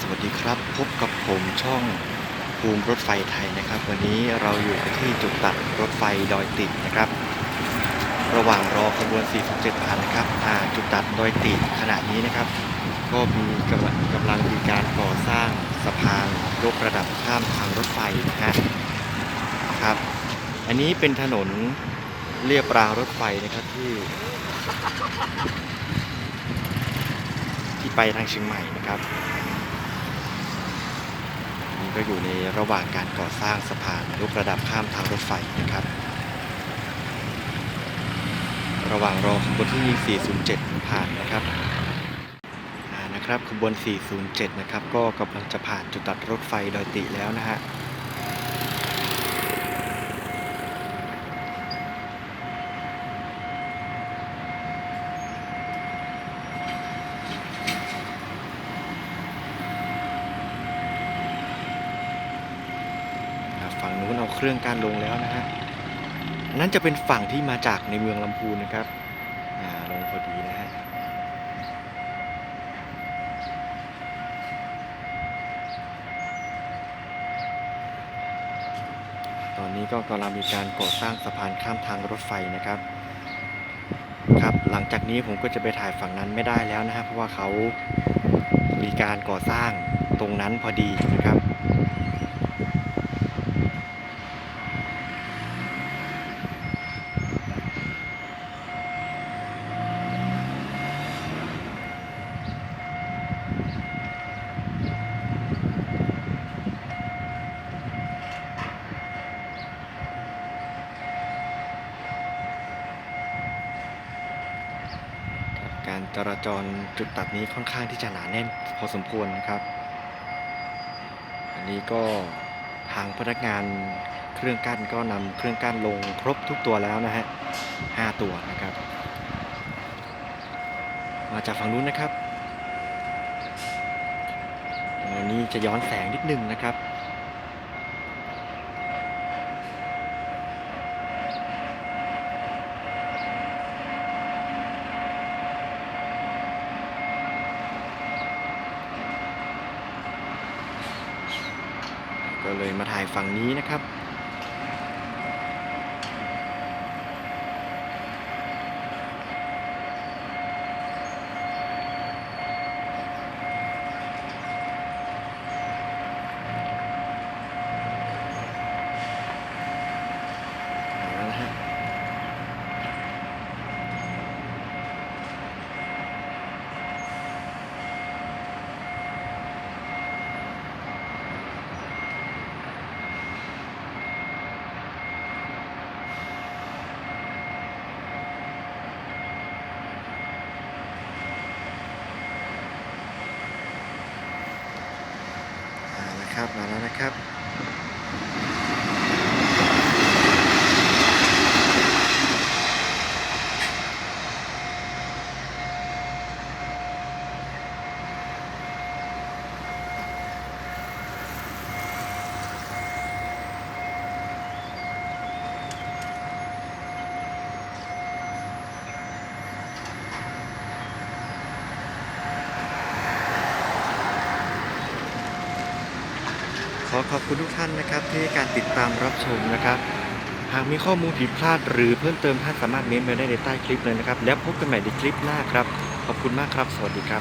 สวัสดีครับ พบกับผมช่องภูมิรถไฟไทยนะครับ วันนี้เราอยู่ที่จุดตัดรถไฟดอยติดนะครับ ระหว่างรอขบวน 47ผ่านนะครับจุดตัดดอยติดขณะนี้นะครับ ก็มีกำลังกำลังมีการก่อสร้างสะพานยกระดับข้ามทางรถไฟนะฮะครับ อันนี้เป็นถนนเรียบรางรถไฟนะครับที่ที่ไปทางเชียงใหม่นะครับ ก็อยู่ในระหว่างการก่อสร้างสะพานยกระดับข้ามทางรถไฟนะครับ ระหว่างรอขบวนที่ 407 ผ่านนะครับนะครับขบวน 407 นะครับ ก็กำลังจะผ่านจุดตัดรถไฟดอยติแล้วนะฮะ อ่าฝั่งนู้น เอาเครื่องการลงแล้วนะฮะอันนั้นจะเป็นฝั่งที่มาจากในเมืองลำพูนนะครับอ่าลงพอดีนะฮะตอนนี้ก็กำลังมีการก่อสร้างสะพานข้ามทางรถไฟนะครับครับหลังจากนี้ผมก็จะไปถ่ายฝั่งนั้นไม่ได้แล้วนะฮะเพราะว่าเขามีการก่อสร้างตรงนั้นพอดีนะครับ การ จราจรจุดตัดนี้ค่อนข้างที่จะหนาแน่นพอสมควรนะครับ อันนี้ก็ทางพนักงานเครื่องกั้นก็นำเครื่องกั้นลงครบทุกตัวแล้วนะฮะห้าตัวนะครับ มาจากฝั่งนู้นนะครับอันนี้จะย้อนแสงนิดนึงนะครับ็เลยมาถ่ายฝั่งนี้นะครับ มาแล้วครับมาแล้วนะครับ อขอบคุณทุกท่านนะครับที่การติดตามรับชมนะครับ หากมีข้อมูลผิดพลาดหรือเพิ่มเติมท่านสามารถเม้นมาได้ในใต้คลิปเลยนะครับ แล้วพบกันใหม่ในคลิปหน้าครับ ขอบคุณมากครับ สวัสดีครับ